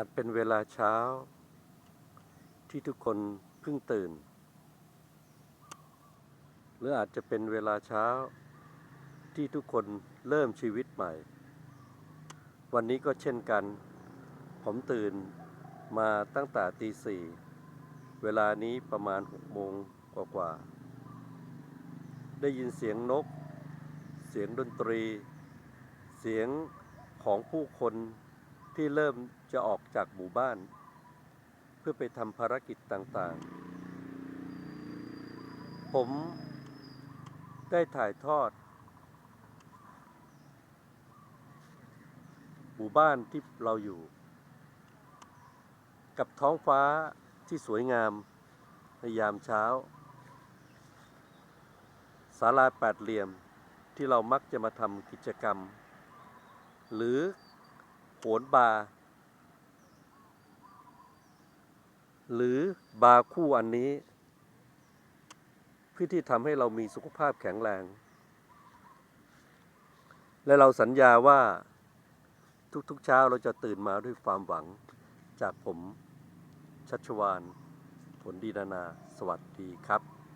อาจเป็นเวลาเช้า ที่ทุกคนเพิ่งตื่น หรืออาจจะเป็นเวลาเช้า ที่ทุกคนเริ่มชีวิตใหม่ วันนี้ก็เช่นกัน ผมตื่นมาตั้งแต่ตีสี่เวลานี้ประมาณหกโมงกว่า ๆ ได้ยินเสียงนก เสียงดนตรี เสียงของผู้คนที่เริ่ม จะออกจากหมู่บ้าน เพื่อไปทำภารกิจต่างๆ ผมได้ถ่ายทอด หมู่บ้านที่เราอยู่ กับท้องฟ้าที่สวยงามในยามเช้าศาลาแปดเหลี่ยมที่เรามักจะมาทำกิจกรรม หรือโหนบาร์ หรือบาคู่อันนี้เพื่อที่ทำให้เรามีสุขภาพแข็งแรง และเราสัญญาว่าทุกๆเช้าเราจะตื่นมาด้วยความหวังจากผมชัชวาน ผลดีนานา สวัสดีครับ